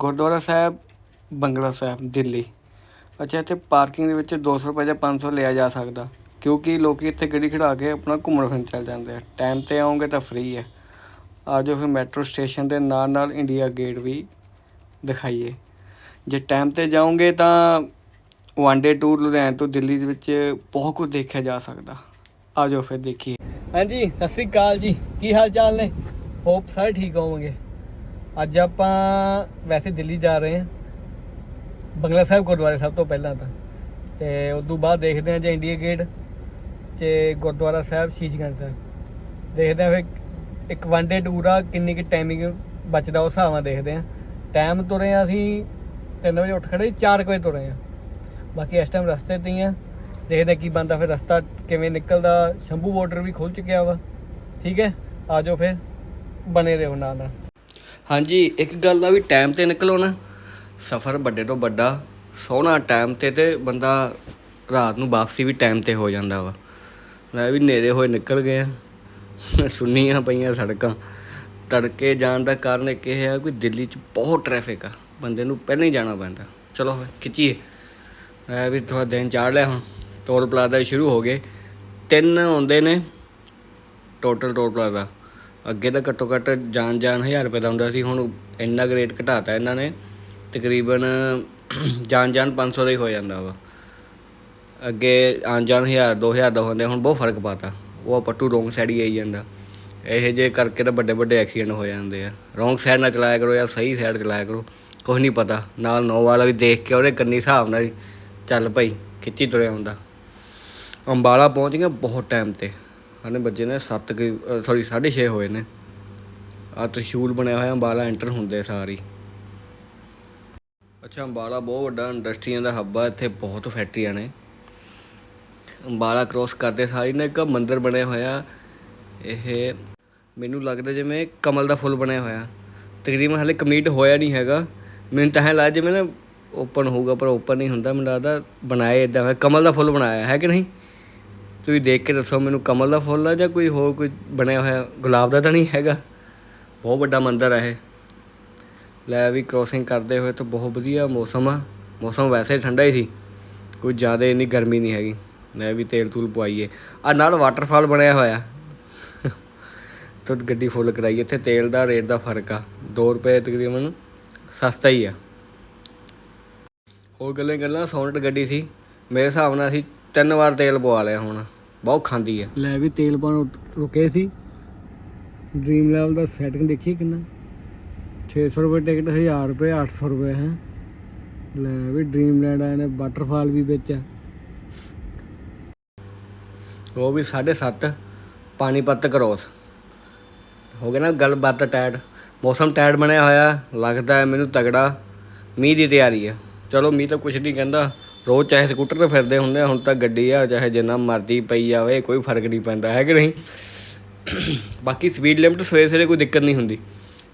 ਗੁਰਦੁਆਰਾ ਸਾਹਿਬ ਬੰਗਲਾ ਸਾਹਿਬ, ਦਿੱਲੀ। ਅੱਛਾ, ਇੱਥੇ ਪਾਰਕਿੰਗ ਦੇ ਵਿੱਚ ਦੋ ਸੌ ਰੁਪਏ ਜਾਂ ਪੰਜ ਸੌ ਲਿਆ ਜਾ ਸਕਦਾ, ਕਿਉਂਕਿ ਲੋਕ ਇੱਥੇ ਗੱਡੀ ਖੜ੍ਹਾ ਕੇ ਆਪਣਾ ਘੁੰਮਣ ਫਿਰਨ ਚੱਲ ਜਾਂਦੇ ਆ। ਟਾਈਮ 'ਤੇ ਆਉਂਗੇ ਤਾਂ ਫ੍ਰੀ ਹੈ ਆ ਜਾਓ ਫਿਰ ਮੈਟਰੋ ਸਟੇਸ਼ਨ ਦੇ ਨਾਲ ਨਾਲ ਇੰਡੀਆ ਗੇਟ ਵੀ ਦਿਖਾਈਏ। ਜੇ ਟਾਈਮ 'ਤੇ ਜਾਓਗੇ ਤਾਂ ਵਨ ਡੇ ਟੂਰ ਲੁਧਿਆਣੇ ਤੋਂ ਦਿੱਲੀ ਦੇ ਵਿੱਚ ਬਹੁਤ ਕੁਝ ਦੇਖਿਆ ਜਾ ਸਕਦਾ। ਆ ਜਾਓ ਫਿਰ ਦੇਖੀਏ। ਹਾਂਜੀ, ਸਤਿ ਸ੍ਰੀ ਅਕਾਲ ਜੀ। ਕੀ ਹਾਲ ਚਾਲ ਨੇ? ਹੋਪ ਸਾਰੇ ਠੀਕ ਹੋਵੋਗੇ। ਅੱਜ ਆਪਾਂ ਵੈਸੇ ਦਿੱਲੀ ਜਾ ਰਹੇ ਹਾਂ। ਬੰਗਲਾ ਸਾਹਿਬ ਗੁਰਦੁਆਰੇ ਸਭ ਤੋਂ ਪਹਿਲਾਂ ਤਾਂ। ਤੇ ਉਸ ਤੋਂ ਬਾਅਦ ਦੇਖਦੇ ਹਾਂ ਜੇ ਇੰਡੀਆ ਗੇਟ ਤੇ ਗੁਰਦੁਆਰਾ ਸਾਹਿਬ, ਸ਼ੀਸ਼ਗੰਜ ਸਾਹਿਬ। ਦੇਖਦੇ ਹਾਂ ਫਿਰ ਇੱਕ ਵਨ ਡੇ ਟੂਰ ਆ, ਕਿੰਨੀ ਕਿ ਟਾਈਮਿੰਗ ਬਚਦਾ ਉਸ ਹਿਸਾਬ ਨਾਲ ਦੇਖਦੇ ਹਾਂ। ਟਾਈਮ ਤੁਰੇ ਆ ਅਸੀਂ 3 ਵਜੇ ਉੱਠ ਖੜੇ 4 ਵਜੇ ਤੁਰੇ ਆ ਬਾਕੀ ਇਸ ਟਾਈਮ ਰਸਤੇ ਤੇ ਹੀ ਆ ਦੇਖਦੇ ਹਾਂ ਕੀ ਬੰਦਾ ਫਿਰ ਰਸਤਾ ਕਿਵੇਂ ਨਿਕਲਦਾ। ਸ਼ੰਭੂ ਬਾਰਡਰ ਵੀ ਖੁੱਲ ਚੁੱਕਿਆ ਵਾ। ਠੀਕ ਹੈ, ਆ ਜਾਓ ਫਿਰ। ਬਣੇ ਰਹੋ ਨਾਲ ਨਾਲ। ਹਾਂਜੀ, ਇੱਕ ਗੱਲ ਦਾ ਵੀ ਟਾਈਮ ਤੇ ਨਿਕਲੋ ਨਾ। ਸਫ਼ਰ ਵੱਡੇ ਤੋਂ ਵੱਡਾ, ਸੋਹਣਾ ਟਾਈਮ ਤੇ ਤੇ ਬੰਦਾ ਰਾਤ ਨੂੰ ਵਾਪਸੀ ਵੀ ਟਾਈਮ ਤੇ ਹੋ ਜਾਂਦਾ ਵਾ। ਮੈਂ ਵੀ ਨੇਰੇ ਹੋਏ ਨਿਕਲ ਗਏ ਆ ਸੁੰਨੀਆਂ ਪਈਆਂ ਸੜਕਾਂ। ਤੜਕੇ ਜਾਣ ਦਾ ਕਾਰਨ ਇੱਕ ਇਹ ਹੈ ਕਿ ਦਿੱਲੀ 'ਚ ਬਹੁਤ ਟ੍ਰੈਫਿਕ ਆ। ਬੰਦੇ ਨੂੰ ਪਹਿਲਾਂ ਹੀ ਜਾਣਾ ਪੈਂਦਾ। ਚਲੋ ਫਿਰ, ਖਿੱਚੀਏ। ਮੈਂ ਵੀ ਥੋੜਾ ਦਿਨ ਚਾੜ ਲਿਆ ਹੁਣ। ਟੋਲ ਪਲਾਜ਼ਾ ਸ਼ੁਰੂ ਹੋ ਗਏ। ਤਿੰਨ ਆਉਂਦੇ ਨੇ। Total toll plaza. ਅੱਗੇ ਤਾਂ ਘੱਟੋ ਘੱਟ ਜਾਣ ਜਾਣ 1000 ਰੁਪਏ ਦਾ ਹੁੰਦਾ ਸੀ, ਹੁਣ ਇੰਨਾ ਕੁ ਰੇਟ ਘਟਾਤਾ ਇਹਨਾਂ ਨੇ, ਤਕਰੀਬਨ ਜਾਣ ਜਾਣ 500 ਦਾ ਹੀ ਹੋ ਜਾਂਦਾ ਵਾ। ਅੱਗੇ ਆਉਣ ਜਾਣ 1000 2000 ਦਾ ਹੁੰਦੇ, ਹੁਣ ਬਹੁਤ ਫ਼ਰਕ ਪਾਤਾ। ਉਹ ਪੱਟੂ ਰੋਂਗ ਸਾਈਡ ਹੀ ਆਈ ਜਾਂਦਾ। ਇਹ ਜੇ ਕਰਕੇ ਤਾਂ ਵੱਡੇ ਵੱਡੇ ਐਕਸੀਡੈਂਟ ਹੋ ਜਾਂਦੇ ਆ। ਰੋਂਗ ਸਾਈਡ ਨਾਲ ਚਲਾਇਆ ਕਰੋ ਜਾਂ ਸਹੀ ਸਾਈਡ ਚਲਾਇਆ ਕਰੋ ਕੁਝ ਨਹੀਂ ਪਤਾ। ਨਾਲ ਨੋ ਵਾਲਾ ਵੀ ਦੇਖ ਕੇ ਉਹਦੇ ਕੰਨੀ ਹਿਸਾਬ ਨਾਲ ਚੱਲ ਭਾਈ, ਖਿੱਚੀ ਤੁਰਿਆ ਹੁੰਦਾ। ਅੰਬਾਲਾ ਪਹੁੰਚ ਗਏ ਬਹੁਤ ਟਾਈਮ ਤੇ। ਹਾਲੇ ਬੱਚੇ ਨੇ 7 ਸੌਰੀ 6:30 ਹੋਏ ਨੇ। ਆ ਤ੍ਰਿਸ਼ੂਲ ਬਣਿਆ ਹੋਇਆ, ਅੰਬਾਲਾ ਐਂਟਰ ਹੁੰਦੇ ਸਾਰੀ ਅੱਛਾ, ਅੰਬਾਲਾ ਬਹੁਤ ਵੱਡਾ ਇੰਡਸਟਰੀਆਂ ਦਾ ਹੱਬ ਆ, ਇੱਥੇ ਬਹੁਤ ਫੈਕਟਰੀਆਂ ਨੇ। ਅੰਬਾਲਾ ਕ੍ਰੋਸ ਕਰਦੇ ਸਾਰੀ ਨਾ, ਇੱਕ ਮੰਦਿਰ ਬਣਿਆ ਹੋਇਆ। ਇਹ ਮੈਨੂੰ ਲੱਗਦਾ ਜਿਵੇਂ ਕਮਲ ਦਾ ਫੁੱਲ ਬਣਿਆ ਹੋਇਆ। ਤਕਰੀਬਨ ਹਾਲੇ ਕੰਪਲੀਟ ਹੋਇਆ ਨਹੀਂ ਹੈਗਾ। ਮੈਨੂੰ ਤਾਂ ਐਂ ਲੱਗਦਾ ਜਿਵੇਂ ਨਾ ਓਪਨ ਹੋਊਗਾ, ਪਰ ਓਪਨ ਨਹੀਂ ਹੁੰਦਾ। ਮੈਨੂੰ ਲੱਗਦਾ ਬਣਾਏ ਇਦਾਂ ਹੋਇਆ। ਕਮਲ ਦਾ ਫੁੱਲ ਬਣਾਇਆ, ਹੈ ਕਿ ਨਹੀਂ? ਤੁਸੀਂ ਦੇਖ ਕੇ ਦੱਸੋ, ਮੈਨੂੰ ਕਮਲ ਦਾ ਫੁੱਲ ਆ ਜਾਂ ਕੋਈ ਹੋਰ ਕੋਈ ਬਣਿਆ ਹੋਇਆ? ਗੁਲਾਬ ਦਾ ਤਾਂ ਨਹੀਂ ਹੈਗਾ। ਬਹੁਤ ਵੱਡਾ ਮੰਦਿਰ ਹੈ ਇਹ। ਲੈ ਵੀ ਕ੍ਰੋਸਿੰਗ ਕਰਦੇ ਹੋਏ ਤਾਂ ਬਹੁਤ ਵਧੀਆ ਮੌਸਮ ਆ। ਮੌਸਮ ਵੈਸੇ ਠੰਡਾ ਹੀ ਸੀ। ਕੋਈ ਜ਼ਿਆਦਾ ਇੰਨੀ ਗਰਮੀ ਨਹੀਂ ਹੈਗੀ। ਲੈ ਵੀ ਤੇਲ ਤੂਲ ਪਵਾਈਏ। ਆ ਨਾਲ ਵਾਟਰਫਾਲ ਬਣਿਆ ਹੋਇਆ। ਤਾਂ ਗੱਡੀ ਫੁੱਲ ਕਰਾਈ। ਇੱਥੇ ਤੇਲ ਦਾ ਰੇਟ ਦਾ ਫ਼ਰਕ ਆ। 2 ਰੁਪਏ ਤਕਰੀਬਨ ਸਸਤਾ ਹੀ ਆ। ਹੋਰ ਗੱਲਾਂ ਹੀ ਗੱਲਾਂ ਸੌਨਟ ਗੱਡੀ ਸੀ। ਮੇਰੇ ਹਿਸਾਬ ਨਾਲ ਅਸੀਂ ਤਿੰਨ ਵਾਰ ਤੇਲ ਪਵਾ ਲਿਆ ਹੁਣ ਬਹੁਤ ਖਾਂਦੀ ਆ। ਲੈ ਵੀ ਤੇਲ ਪਾਉਣ ਰੁਕੇ ਸੀ। ਡ੍ਰੀਮ ਲੈਵਲ ਦਾ ਸੈਟਿੰਗ ਦੇਖੀਏ ਕਿੰਨਾ? 600 ਰੁਪਏ ਟਿਕਟ 1000 ਰੁਪਏ 800 ਰੁਪਏ ਹੈ। ਲੈ ਵੀ ਡ੍ਰੀਮ ਲੈਂਡ ਆਏ ਨੇ ਵਾਟਰਫਾਲ ਵੀ ਵਿੱਚ ਆ। ਉਹ ਵੀ 7.5 ਪਾਣੀਪਤ ਕਰੋਸ ਹੋ ਗਿਆ ਨਾ ਗੱਲਬਾਤ ਟੈਡ ਮੌਸਮ ਟੈਡ ਬਣਿਆ ਹੋਇਆ ਲੱਗਦਾ ਹੈ ਮੈਨੂੰ ਤਗੜਾ। ਮੀਂਹ ਦੀ ਤਿਆਰੀ ਆ। ਚਲੋ ਮੀਂਹ ਤਾਂ ਕੁਝ ਨਹੀਂ ਕਹਿੰਦਾ। ਰੋਜ਼ ਚਾਹੇ ਸਕੂਟਰ ਤੇ ਫਿਰਦੇ ਹੁੰਦੇ ਆ, ਹੁਣ ਤਾਂ ਗੱਡੀ ਆ, ਚਾਹੇ ਜਿੰਨਾ ਮਰਜ਼ੀ ਪਈ ਜਾਵੇ, ਕੋਈ ਫ਼ਰਕ ਨਹੀਂ ਪੈਂਦਾ, ਹੈ ਕਿ ਨਹੀਂ? ਬਾਕੀ ਸਪੀਡ ਲਿਮਟ ਸਵੇਰੇ ਸਵੇਰੇ ਕੋਈ ਦਿੱਕਤ ਨਹੀਂ ਹੁੰਦੀ।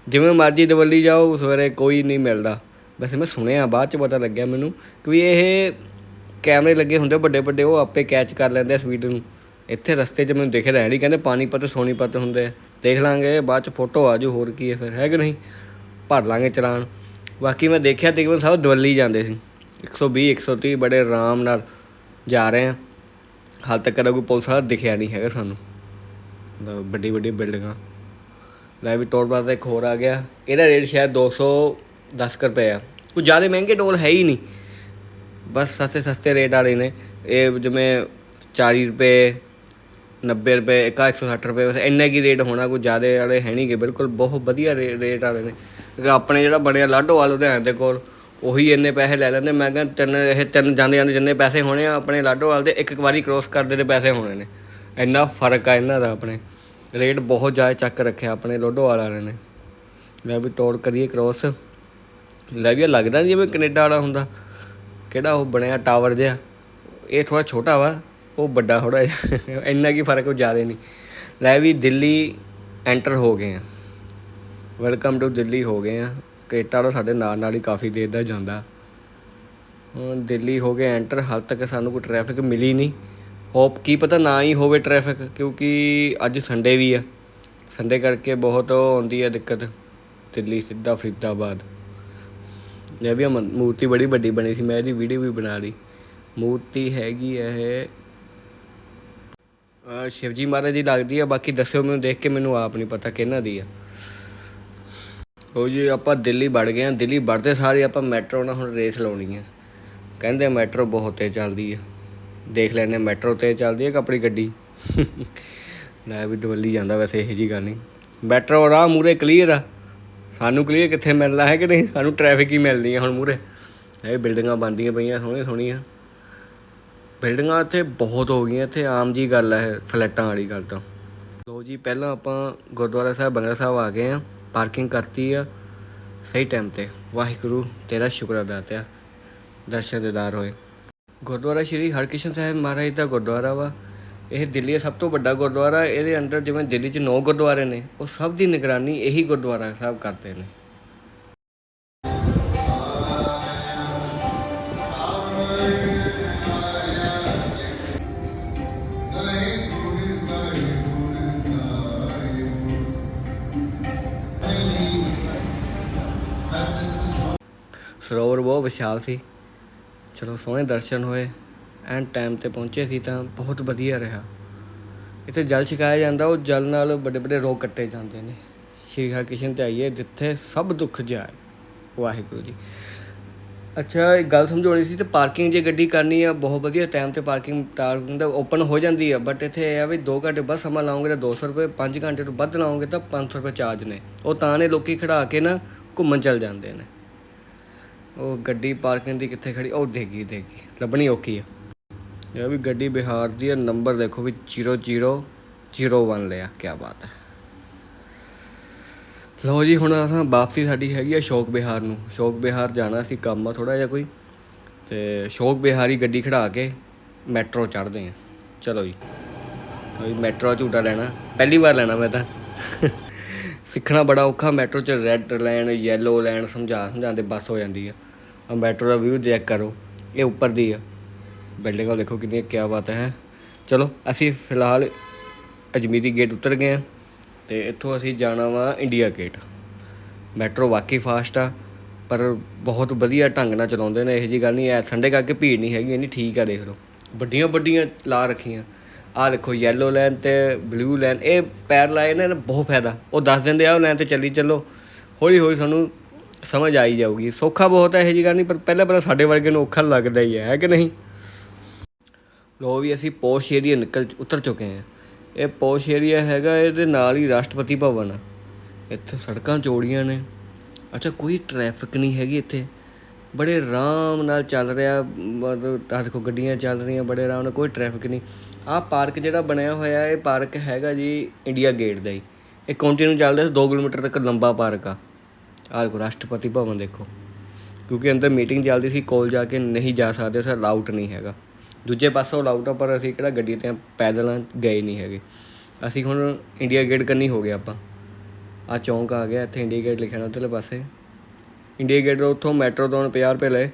ਜਿਵੇਂ ਮਰਜ਼ੀ ਦਵੱਲੀ ਜਾਓ, ਸਵੇਰੇ ਕੋਈ ਨਹੀਂ ਮਿਲਦਾ। ਵੈਸੇ ਮੈਂ ਸੁਣਿਆ, ਬਾਅਦ ਚ ਪਤਾ ਲੱਗਿਆ ਮੈਨੂੰ ਕਿ ਇਹ ਕੈਮਰੇ ਲੱਗੇ ਹੁੰਦੇ ਵੱਡੇ ਵੱਡੇ ਉਹ ਆਪੇ ਕੈਚ ਕਰ ਲੈਂਦੇ ਆ ਸਪੀਡ ਨੂੰ। ਇੱਥੇ ਰਸਤੇ 'ਚ ਮੈਨੂੰ ਦਿਖ ਰਿਹਾ ਨਹੀਂ ਕਹਿੰਦੇ ਪਾਣੀਪਤ ਸੋਨੀਪਤ ਹੁੰਦੇ ਆ। ਦੇਖ ਲਾਂਗੇ, ਬਾਅਦ ਚ ਫੋਟੋ ਆ ਜੂ ਹੋਰ ਕੀ ਹੈ ਫਿਰ, ਹੈ ਕਿ ਨਹੀਂ? ਭਰ ਲਾਂਗੇ ਚਲਾਨ। ਬਾਕੀ ਮੈਂ ਦੇਖਿਆ ਤਕਰੀਬਨ ਸਭ ਦਵੱਲੀ ਜਾਂਦੇ ਸੀ। 120 130 ਬੜੇ ਆਰਾਮ ਨਾਲ ਜਾ ਰਹੇ ਆ ਹਾਲ ਤੱਕ ਕਦਾ ਕੋਈ ਪੁਲਿਸ ਵਾਲਾ ਦਿਖਿਆ ਨਹੀਂ ਹੈਗਾ ਸਾਨੂੰ। ਵੱਡੀ ਵੱਡੀ ਬਿਲਡਿੰਗਾਂ। ਲੈ ਵੀ ਟੋਲ ਪਲਾਜ਼ਾ ਇੱਕ ਹੋਰ ਆ ਗਿਆ। ਇਹਦਾ ਰੇਟ ਸ਼ਾਇਦ 210 ਕੁ ਰੁਪਏ ਆ। ਕੁਝ ਜ਼ਿਆਦਾ ਮਹਿੰਗੇ ਟੋਲ ਹੈ ਹੀ ਨਹੀਂ। ਬਸ ਸਸਤੇ ਸਸਤੇ ਰੇਟ ਵਾਲੇ ਨੇ। ਇਹ ਜਿਵੇਂ 40 ਰੁਪਏ 90 ਰੁਪਏ, ਇੱਕ 160 ਰੁਪਏ, ਬਸ ਇੰਨਾ ਕੀ ਰੇਟ ਹੋਣਾ, ਕੋਈ ਜ਼ਿਆਦਾ ਵਾਲੇ ਹੈ ਨਹੀਂਗੇ ਬਿਲਕੁਲ ਬਹੁਤ ਵਧੀਆ ਰੇਟ ਵਾਲੇ ਨੇ। ਆਪਣੇ ਜਿਹੜਾ ਬਣਿਆ ਲਾਡੋਵਾਲ ਲੁਧਿਆਣੇ ਦੇ ਕੋਲ ਉਹੀ ਇੰਨੇ ਪੈਸੇ ਲੈ ਲੈਂਦੇ, ਮੈਂ ਕਿਹਾ ਤਿੰਨ, ਇਹ ਤਿੰਨ ਜਾਂਦੇ ਜਾਂਦੇ ਜਿੰਨੇ ਪੈਸੇ ਹੋਣੇ ਆ, ਆਪਣੇ ਲਾਡੋਵਾਲ ਦੇ, ਇੱਕ ਇੱਕ ਵਾਰੀ ਕ੍ਰੋਸ ਕਰਦੇ ਦੇ ਪੈਸੇ ਹੋਣੇ ਨੇ। ਇੰਨਾ ਫ਼ਰਕ ਆ ਇਹਨਾਂ ਦਾ ਆਪਣੇ। ਰੇਟ ਬਹੁਤ ਜ਼ਿਆਦਾ ਚੱਕ ਰੱਖਿਆ ਆਪਣੇ ਲੋਡੋਵਾਲ ਵਾਲਿਆਂ ਨੇ। ਲੈ ਵੀ ਟੋਲ ਕਰੀਏ ਕ੍ਰੋਸ ਲੈ ਵੀ ਇਹ ਲੱਗਦਾ ਨੀ ਜਿਵੇਂ ਕੈਨੇਡਾ ਵਾਲਾ ਹੁੰਦਾ। ਕਿਹੜਾ ਉਹ ਬਣਿਆ ਟਾਵਰ ਜਿਹਾ। ਇਹ ਥੋੜਾ ਛੋਟਾ ਵਾ, ਉਹ ਵੱਡਾ ਥੋੜਾ ਇੰਨਾ ਕੀ ਫ਼ਰਕ ਉਹ ਜ਼ਿਆਦਾ ਨਹੀਂ ਲੈ ਵੀ ਦਿੱਲੀ ਐਂਟਰ ਹੋ ਗਏ ਆ। ਵੈਲਕਮ ਟੂ ਦਿੱਲੀ ਹੋ ਗਏ ਆ। ਕਰੇਟਾ ਵਾਲਾ ਸਾਡੇ ਨਾਲ ਨਾਲ ਹੀ ਕਾਫੀ ਦੇਰ ਦਾ ਜਾਂਦਾ। ਹੁਣ ਦਿੱਲੀ ਹੋ ਗਏ ਐਂਟਰ ਹਾਲ ਤੱਕ ਸਾਨੂੰ ਕੋਈ ਟ੍ਰੈਫਿਕ ਮਿਲੀ ਨਹੀਂ। ਹੋਪ ਕੀ ਪਤਾ ਨਾ ਹੀ ਹੋਵੇ ਟ੍ਰੈਫਿਕ ਕਿਉਂਕਿ ਅੱਜ ਸੰਡੇ ਵੀ ਆ। ਸੰਡੇ ਕਰਕੇ ਬਹੁਤ ਉਹ ਆਉਂਦੀ ਹੈ ਦਿੱਕਤ, ਦਿੱਲੀ ਸਿੱਧਾ ਫਰੀਦਾਬਾਦ। ਇਹ ਵੀ ਮਨ- ਮੂਰਤੀ ਬੜੀ ਵੱਡੀ ਬਣੀ ਸੀ, ਮੈਂ ਇਹਦੀ ਵੀਡੀਓ ਵੀ ਬਣਾ ਲਈ। ਮੂਰਤੀ ਹੈਗੀ ਹੈ ਇਹ। ਸ਼ਿਵਜੀ ਮਹਾਰਾਜ ਦੀ ਲੱਗਦੀ ਆ, ਬਾਕੀ ਦੱਸਿਓ ਮੈਨੂੰ, ਦੇਖ ਕੇ ਮੈਨੂੰ ਆਪ ਨਹੀਂ ਪਤਾ ਕਿਹਨਾਂ ਦੀ ਆ। ਉਹ ਜੀ ਆਪਾਂ ਦਿੱਲੀ ਵੜ ਗਏ ਆ ਦਿੱਲੀ ਵੜਦੇ ਸਾਰੇ ਆਪਾਂ ਮੈਟਰੋ ਨਾਲ ਹੁਣ ਰੇਸ ਲਾਉਣੀ ਆ। ਕਹਿੰਦੇ ਮੈਟਰੋ ਬਹੁਤ ਤੇਜ਼ ਚੱਲਦੀ ਆ। ਦੇਖ ਲੈਨੇ ਮੈਟਰੋ ਤੇ ਚੱਲਦੀ ਆ ਕਿ ਆਪਣੀ ਗੱਡੀ? ਨਾ ਵੀ ਦਵੱਲੀ ਜਾਂਦਾ ਵੈਸੇ ਇਹੋ ਜੀ ਗੱਲ ਨਹੀਂ। ਮੈਟਰੋ ਰਾਹ ਮੂਰੇ ਕਲੀਅਰ ਆ। ਸਾਨੂੰ ਕਲੀਅਰ ਕਿੱਥੇ ਮਿਲਦਾ ਹੈ ਕਿ ਨਹੀਂ? ਸਾਨੂੰ ਟ੍ਰੈਫਿਕ ਹੀ ਮਿਲਣੀ ਆ ਹੁਣ ਮੂਰੇ ਇਹ ਬਿਲਡਿੰਗਾਂ ਬਣਦੀਆਂ ਪਈਆਂ, ਸੋਹਣੀਆਂ ਸੋਹਣੀਆਂ। ਬਿਲਡਿੰਗਾਂ ਇੱਥੇ ਬਹੁਤ ਹੋ ਗਈਆਂ। ਇੱਥੇ ਆਮ ਜੀ ਗੱਲ ਹੈ ਫਲੈਟਾਂ ਵਾਲੀ ਗੱਲ ਤਾਂ। ਲੋ ਜੀ, ਪਹਿਲਾਂ ਆਪਾਂ ਗੁਰਦੁਆਰਾ ਸਾਹਿਬ, ਬੰਗਲਾ ਸਾਹਿਬ ਆ ਗਏ ਆ ਪਾਰਕਿੰਗ ਕਰਤੀ ਆ। ਸਹੀ ਟਾਈਮ ਤੇ। ਵਾਹਿਗੁਰੂ, ਤੇਰਾ ਸ਼ੁਕਰ ਅਦਾ ਤੇ ਦਰਸ਼ਨ ਦੇਦਾਰ ਹੋਏ। ਗੁਰਦੁਆਰਾ ਸ਼੍ਰੀ ਹਰਕ੍ਰਿਸ਼ਨ ਸਾਹਿਬ ਮਹਾਰਾਜ ਦਾ ਗੁਰਦੁਆਰਾ ਵਾ। ਇਹ ਦਿੱਲੀ ਦਾ ਸਭ ਤੋਂ ਵੱਡਾ ਗੁਰਦੁਆਰਾ। ਇਹਦੇ ਅੰਦਰ ਜਿਵੇਂ ਦਿੱਲੀ 'ਚ ਨੌ ਗੁਰਦੁਆਰੇ ਨੇ, ਉਹ ਸਭ ਦੀ ਨਿਗਰਾਨੀ ਇਹੀ ਗੁਰਦੁਆਰਾ ਸਾਹਿਬ ਕਰਦੇ ਨੇ। ਸਰੋਵਰ ਬਹੁਤ ਵਿਸ਼ਾਲ ਸੀ। ਚਲੋ ਸੋਹਣੇ ਦਰਸ਼ਨ ਹੋਏ ਐਨ ਟਾਈਮ ਤੇ ਪਹੁੰਚੇ ਸੀ ਤਾਂ ਬਹੁਤ ਵਧੀਆ ਰਿਹਾ। ਇੱਥੇ ਜਲ ਛਕਾਇਆ ਜਾਂਦਾ, ਉਹ ਜਲ ਨਾਲ ਵੱਡੇ ਵੱਡੇ ਰੋਗ ਕੱਟੇ ਜਾਂਦੇ ਨੇ। ਸ਼੍ਰੀ ਹਰਕ੍ਰਿਸ਼ਨ ਤੇ ਆਈਏ, ਜਿੱਥੇ ਸਭ ਦੁੱਖ ਜਾਏ। ਵਾਹਿਗੁਰੂ ਜੀ। ਅੱਛਾ, ਇੱਕ ਗੱਲ ਸਮਝਾਉਣੀ ਸੀ ਤੇ ਪਾਰਕਿੰਗ ਜੇ ਗੱਡੀ ਕਰਨੀ ਆ, ਬਹੁਤ ਵਧੀਆ ਟਾਈਮ ਤੇ ਪਾਰਕਿੰਗ ਟਾਰਕਿੰਗ ਦਾ ਓਪਨ ਹੋ ਜਾਂਦੀ ਆ ਬਟ ਇੱਥੇ ਇਹ ਆ ਵੀ 2 ਘੰਟੇ ਬਾਅਦ ਸਮਾਂ ਲਾਉਂਗੇ ਤਾਂ 200 ਰੁਪਏ 5 ਘੰਟੇ ਤੋਂ ਵੱਧ ਲਾਉਂਗੇ ਤਾਂ 500 ਰੁਪਏ ਚਾਰਜ ਨੇ। ਉਹ ਤਾਂ ਨੇ ਲੋਕੀ ਖੜਾ ਕੇ ਨਾ ਘੁੰਮਣ ਚੱਲ ਜਾਂਦੇ ਨੇ। ਉਹ ਗੱਡੀ ਪਾਰਕਿੰਗ ਦੀ ਕਿੱਥੇ ਖੜੀ, ਉਹ ਦੇਗੀ ਦੇਗੀ ਲੱਭਣੀ ਔਖੀ ਆ। ਇਹ ਵੀ ਗੱਡੀ ਬਿਹਾਰ ਦੀ ਹੈ ਨੰਬਰ ਦੇਖੋ ਵੀ 0001 ਲਿਆ ਕੀ ਬਾਤ ਹੈ ਲਓ ਜੀ, ਹੁਣ ਅਸਾਂ ਵਾਪਸੀ ਸਾਡੀ ਹੈਗੀ ਆ ਸ਼ੌਕ ਬਿਹਾਰ ਨੂੰ। ਸ਼ੌਕ ਬਿਹਾਰ ਜਾਣਾ ਸੀ, ਕੰਮ ਆ ਥੋੜਾ ਜਿਹਾ ਕੋਈ। ਤੇ ਸ਼ੌਕ ਬਿਹਾਰੀ ਗੱਡੀ ਖੜਾ ਕੇ ਮੈਟਰੋ ਚੜ੍ਹਦੇ ਆ। ਚਲੋ ਜੀ। ਕੋਈ ਮੈਟਰੋ ਝੂਟਾ ਲੈਣਾ। ਪਹਿਲੀ ਵਾਰ ਲੈਣਾ ਮੈਂ ਤਾਂ। ਸਿੱਖਣਾ ਬੜਾ ਔਖਾ, ਮੈਟਰੋ 'ਚ ਰੈੱਡ ਲਾਈਨ ਯੈਲੋ ਲਾਈਨ ਸਮਝਾ ਸਮਝਾਉਂਦੇ ਬੱਸ ਹੋ ਜਾਂਦੀ ਆ। ਆ ਮੈਟਰੋ ਦਾ ਵਿਊ ਚੈੱਕ ਕਰੋ, ਇਹ ਉੱਪਰ ਦੀ ਆ। ਬਿਲਡਿੰਗਾਂ ਦੇਖੋ ਕਿੰਨੀਆਂ, ਕਿਆ ਬਾਤ ਹੈ। ਚਲੋ, ਅਸੀਂ ਫਿਲਹਾਲ ਅਜਮੀਰੀ ਗੇਟ ਉਤਰ ਗਏ ਆ ਤੇ ਇੱਥੋਂ ਅਸੀਂ ਜਾਣਾ ਵਾ ਇੰਡੀਆ ਗੇਟ ਮੈਟਰੋ ਵਾਕਈ ਫਾਸਟ ਆ, ਪਰ ਬਹੁਤ ਵਧੀਆ ਢੰਗ ਨਾਲ ਚਲਾਉਂਦੇ ਨੇ, ਇਹੋ ਜੀ ਗੱਲ ਨਹੀਂ, ਐ ਸੰਡੇ ਕਰਕੇ ਭੀੜ ਨਹੀਂ ਹੈਗੀ, ਇੰਨੀ ਠੀਕ ਆ ਦੇਖ ਲਓ। ਵੱਡੀਆਂ ਵੱਡੀਆਂ ਲਾ ਰੱਖੀਆਂ। ਆਹ ਦੇਖੋ ਯੈਲੋ ਲਾਈਨ ਤੇ ਬਲੂ ਲਾਈਨ ਇਹ ਪੈਰ ਲਾਏ ਨੇ ਬਹੁਤ ਫਾਇਦਾ। ਉਹ ਦੱਸ ਦਿੰਦੇ ਆ, ਉਹ ਲਾਈਨ ਤੇ ਚੱਲੀ ਚੱਲੋ। ਹੌਲੀ ਹੌਲੀ ਸਾਨੂੰ ਸਮਝ ਆਈ ਜਾਊਗੀ। ਸੌਖਾ ਬਹੁਤ ਹੈ ਇਹੋ ਜੀ ਗੱਲ ਨਹੀਂ, ਪਰ ਪਹਿਲਾਂ ਪਹਿਲਾਂ ਸਾਡੇ ਵਰਗੇ ਨੂੰ ਔਖਾ ਲੱਗਦਾ ਹੀ ਹੈ ਹੈ ਕਿ ਨਹੀਂ? ਲੋ ਵੀ ਅਸੀਂ ਪੋਸ਼ ਏਰੀਆ ਨਿਕਲ ਉਤਰ ਚੁੱਕੇ ਹਾਂ ਇਹ ਪੋਸ਼ ਏਰੀਆ ਹੈਗਾ, ਇਹਦੇ ਨਾਲ ਹੀ ਰਾਸ਼ਟਰਪਤੀ ਭਵਨ ਆ। ਇੱਥੇ ਸੜਕਾਂ ਚੌੜੀਆਂ ਨੇ। ਅੱਛਾ, ਕੋਈ ਟ੍ਰੈਫਿਕ ਨਹੀਂ ਹੈਗੀ ਇੱਥੇ। ਬੜੇ ਆਰਾਮ ਨਾਲ ਚੱਲ ਰਿਹਾ, ਮਤਲਬ ਆਹ ਦੇਖੋ, ਗੱਡੀਆਂ ਚੱਲ ਰਹੀਆਂ, ਬੜੇ ਆਰਾਮ ਨਾਲ, ਕੋਈ ਟ੍ਰੈਫਿਕ ਨਹੀਂ। ਆਹ ਪਾਰਕ ਜਿਹੜਾ ਬਣਿਆ ਹੋਇਆ, ਇਹ ਪਾਰਕ ਹੈਗਾ ਜੀ ਇੰਡੀਆ ਗੇਟ ਦਾ ਹੀ ਇਹ ਕੰਟੀਨਿਊ ਚੱਲਦਾ 2 ਕਿਲੋਮੀਟਰ ਤੱਕ ਲੰਬਾ ਪਾਰਕ ਆ। ਆਹ ਦੇਖੋ, ਰਾਸ਼ਟਰਪਤੀ ਭਵਨ ਦੇਖੋ। ਕਿਉਂਕਿ ਅੰਦਰ ਮੀਟਿੰਗ ਚੱਲਦੀ ਸੀ, ਕੋਲ ਜਾ ਕੇ ਨਹੀਂ ਜਾ ਸਕਦੇ, ਸਰ, ਅਲਾਊਟ ਨਹੀਂ ਹੈਗਾ। ਦੂਜੇ ਪਾਸੋਂ ਅਲਾਊਟ ਆ, ਪਰ ਅਸੀਂ ਕਿਹੜਾ ਗੱਡੀ ਤੇ ਪੈਦਲ ਗਏ ਨਹੀਂ ਹੈਗੇ। ਅਸੀਂ ਹੁਣ ਇੰਡੀਆ ਗੇਟ ਕੰਨੀ ਹੋ ਗਏ ਆਪਾਂ। ਆ ਚੌਂਕ ਆ ਗਿਆ, ਇੱਥੇ ਇੰਡੀਆ ਗੇਟ ਲਿਖਿਆ ਨਾ ਉੱਧਰਲੇ ਪਾਸੇ। ਇੰਡੀਆ ਗੇਟ ਤੋਂ ਉੱਥੋਂ ਮੈਟਰੋ ਤੋਂ 50 ਰੁਪਏ ਲਏ।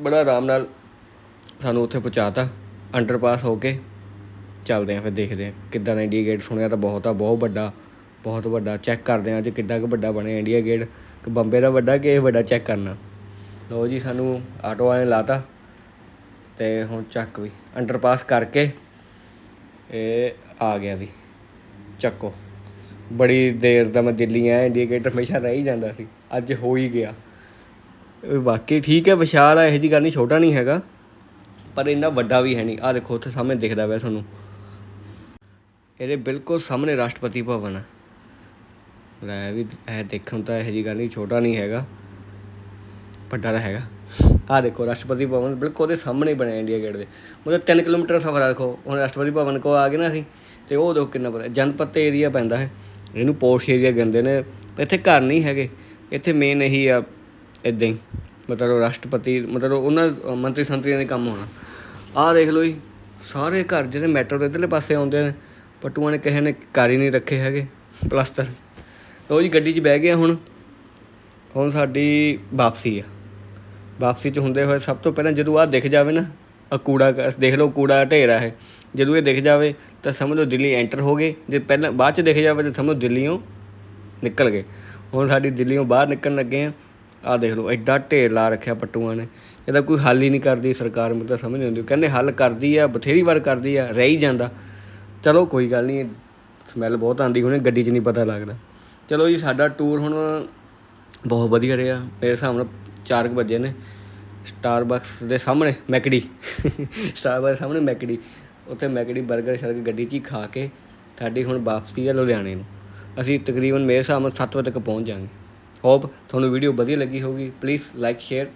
ਬੜਾ ਆਰਾਮ ਨਾਲ ਸਾਨੂੰ ਉੱਥੇ ਪਹੁੰਚਾਤਾ ਅੰਡਰਪਾਸ ਹੋ ਕੇ ਚੱਲਦੇ ਹਾਂ ਫਿਰ ਦੇਖਦੇ ਹਾਂ ਕਿੱਦਾਂ ਦਾ ਇੰਡੀਆ ਗੇਟ ਸੁਣਿਆ ਤਾਂ ਬਹੁਤ ਆ, ਬਹੁਤ ਵੱਡਾ ਬਹੁਤ ਵੱਡਾ ਚੈੱਕ ਕਰਦੇ ਹਾਂ ਅੱਜ ਕਿੱਦਾਂ ਕੁ ਵੱਡਾ ਬਣਿਆ ਇੰਡੀਆ ਗੇਟ ਕਿ ਬੰਬੇ ਦਾ ਵੱਡਾ ਕਿ ਇਹ ਵੱਡਾ ਚੈੱਕ ਕਰਨਾ। ਲਓ ਜੀ ਸਾਨੂੰ ਆਟੋ ਵਾਲੇ ਨੇ ਲਾਤਾ ਤੇ ਹੁਣ ਚੱਕ ਵੀ ਅੰਡਰਪਾਸ ਕਰਕੇ ਇਹ ਆ ਗਿਆ ਵੀ, ਚੱਕੋ। ਬੜੀ ਦੇਰ ਦਾ ਮੈਂ ਦਿੱਲੀ ਆਇਆ, ਇੰਡੀਆ ਗੇਟ ਹਮੇਸ਼ਾ ਰਹਿ ਹੀ ਜਾਂਦਾ ਸੀ, ਅੱਜ ਹੋ ਹੀ ਗਿਆ। ਇਹ ਵਾਕਈ ਠੀਕ ਹੈ, ਵਿਸ਼ਾਲ ਆ, ਇਹੋ ਜਿਹੀ ਗੱਲ ਨਹੀਂ, ਛੋਟਾ ਨਹੀਂ ਹੈਗਾ। ਪਰ ਇੰਨਾ ਵੱਡਾ ਵੀ ਹੈ ਨਹੀਂ। ਆਹ ਦੇਖੋ, ਉੱਥੇ ਸਾਹਮਣੇ ਦਿਖਦਾ ਪਿਆ ਤੁਹਾਨੂੰ। ਇਹਦੇ ਬਿਲਕੁਲ ਸਾਹਮਣੇ ਰਾਸ਼ਟਰਪਤੀ ਭਵਨ ਹੈ। ਲੈ ਵੀ ਇਹ ਦੇਖਣ ਤਾਂ ਇਹੋ ਜਿਹੀ ਗੱਲ ਨਹੀਂ, ਛੋਟਾ ਨਹੀਂ ਹੈਗਾ, ਵੱਡਾ ਤਾਂ ਹੈਗਾ। ਆਹ ਦੇਖੋ, ਰਾਸ਼ਟਰਪਤੀ ਭਵਨ ਬਿਲਕੁਲ ਉਹਦੇ ਸਾਹਮਣੇ ਬਣਿਆ ਇੰਡੀਆ ਗੇਟ ਦੇ। ਮਤਲਬ 3 ਕਿਲੋਮੀਟਰ ਸਫ਼ਰ ਆ ਦੇਖੋ, ਹੁਣ ਰਾਸ਼ਟਰਪਤੀ ਭਵਨ ਕੋ ਆ ਗਏ ਨਾ ਅਸੀਂ, ਤੇ ਉਹ ਦੇਖੋ ਕਿੰਨਾ ਪਤਾ ਜਨਪਤ ਏਰੀਆ ਪੈਂਦਾ ਹੈ। ਇਹਨੂੰ ਪੋਸ਼ ਏਰੀਆ ਕਹਿੰਦੇ ਨੇ। ਇੱਥੇ ਘਰ ਨਹੀਂ ਹੈਗੇ। ਇੱਥੇ ਮੇਨ ਇਹੀ ਆ ਇਦਾਂ ਹੀ। ਮਤਲਬ ਰਾਸ਼ਟਰਪਤੀ, ਮਤਲਬ ਉਹਨਾਂ ਮੰਤਰੀ ਸੰਤਰੀਆਂ ਦੇ ਕੰਮ ਹੋਣਾ। ਆਹ ਦੇਖ ਲਓ ਜੀ, ਸਾਰੇ ਘਰ ਜਿਹੜੇ ਮੈਟਰੋ ਦੇ ਇੱਧਰਲੇ ਪਾਸੇ ਆਉਂਦੇ ਨੇ, ਪਟੂਆਂ ਨੇ ਕਿਸੇ ਨੇ ਕਰ ਹੀ ਨਹੀਂ ਰੱਖੇ ਹੈਗੇ ਪਲਸਤਰ ਲਓ ਜੀ, ਗੱਡੀ 'ਚ ਬਹਿ ਗਏ ਹੁਣ। ਹੁਣ ਸਾਡੀ ਵਾਪਸੀ ਆ। ਵਾਪਸੀ 'ਚ ਹੁੰਦੇ ਹੋਏ ਸਭ ਤੋਂ ਪਹਿਲਾਂ ਜਦੋਂ ਆਹ ਦਿਖ ਜਾਵੇ ਨਾ ਆ ਕੂੜਾ ਦੇਖ ਲਓ ਕੂੜਾ ਢੇਰ ਆ ਇਹ। ਜਦੋਂ ਇਹ ਦਿਖ ਜਾਵੇ ਤਾਂ ਸਮਝ ਲਓ ਦਿੱਲੀ ਐਂਟਰ ਹੋ ਗਏ। ਜੇ ਪਹਿਲਾਂ ਬਾਅਦ 'ਚ ਦਿਖ ਜਾਵੇ ਤਾਂ ਸਮਝ ਲਓ ਦਿੱਲੀੋਂ ਨਿਕਲ ਗਏ। ਹੁਣ ਸਾਡੀ ਦਿੱਲੀੋਂ ਬਾਹਰ ਨਿਕਲਣ ਲੱਗੇ ਆ। ਆਹ ਦੇਖ ਲਓ, ਐਡਾ ਢੇਰ ਲਾ ਰੱਖਿਆ ਪੱਟੂਆਂ ਨੇ। ਇਹਦਾ ਕੋਈ ਹੱਲ ਹੀ ਨਹੀਂ ਕਰਦੀ, ਸਰਕਾਰ ਮੈਨੂੰ ਤਾਂ ਸਮਝ ਨਹੀਂ ਆਉਂਦੀ। ਕਹਿੰਦੇ ਹੱਲ ਕਰਦੀ ਆ, ਬਥੇਰੀ ਵਾਰ ਕਰਦੀ ਆ, ਰਹਿ ਹੀ ਜਾਂਦਾ। ਚਲੋ ਕੋਈ ਗੱਲ ਨਹੀਂ ਸਮੈਲ ਬਹੁਤ ਆਉਂਦੀ ਹੁਣੇ, ਗੱਡੀ 'ਚ ਨਹੀਂ ਪਤਾ ਲੱਗਦਾ। ਚਲੋ ਜੀ, ਸਾਡਾ ਟੂਰ ਹੁਣ ਬਹੁਤ ਵਧੀਆ ਰਿਹਾ। ਮੇਰੇ ਹਿਸਾਬ ਨਾਲ 4 ਵਜੇ ਨੇ। ਸਟਾਰਬਕਸ ਦੇ ਸਾਹਮਣੇ ਮੈਕਡੀ ਸਟਾਰਬਕਸ ਦੇ ਸਾਹਮਣੇ ਮੈਕਡੀ ਉੱਥੇ ਮੈਕਡੀ 버ਗਰ ਸ਼ਰਗ ਗੱਡੀ 'ਚ ਹੀ ਖਾ ਕੇ ਸਾਡੀ ਹੁਣ ਵਾਪਸੀ ਆ ਲੁਧਿਆਣੇ ਨੂੰ। ਅਸੀਂ ਤਕਰੀਬਨ ਮੇਰੇ ਹਿਸਾਬ ਨਾਲ 7 ਵਜੇ ਤੱਕ ਪਹੁੰਚ ਜਾਵਾਂਗੇ। ਹੋਪ ਤੁਹਾਨੂੰ ਵੀਡੀਓ ਵਧੀਆ ਲੱਗੀ ਹੋਊਗੀ। Please like share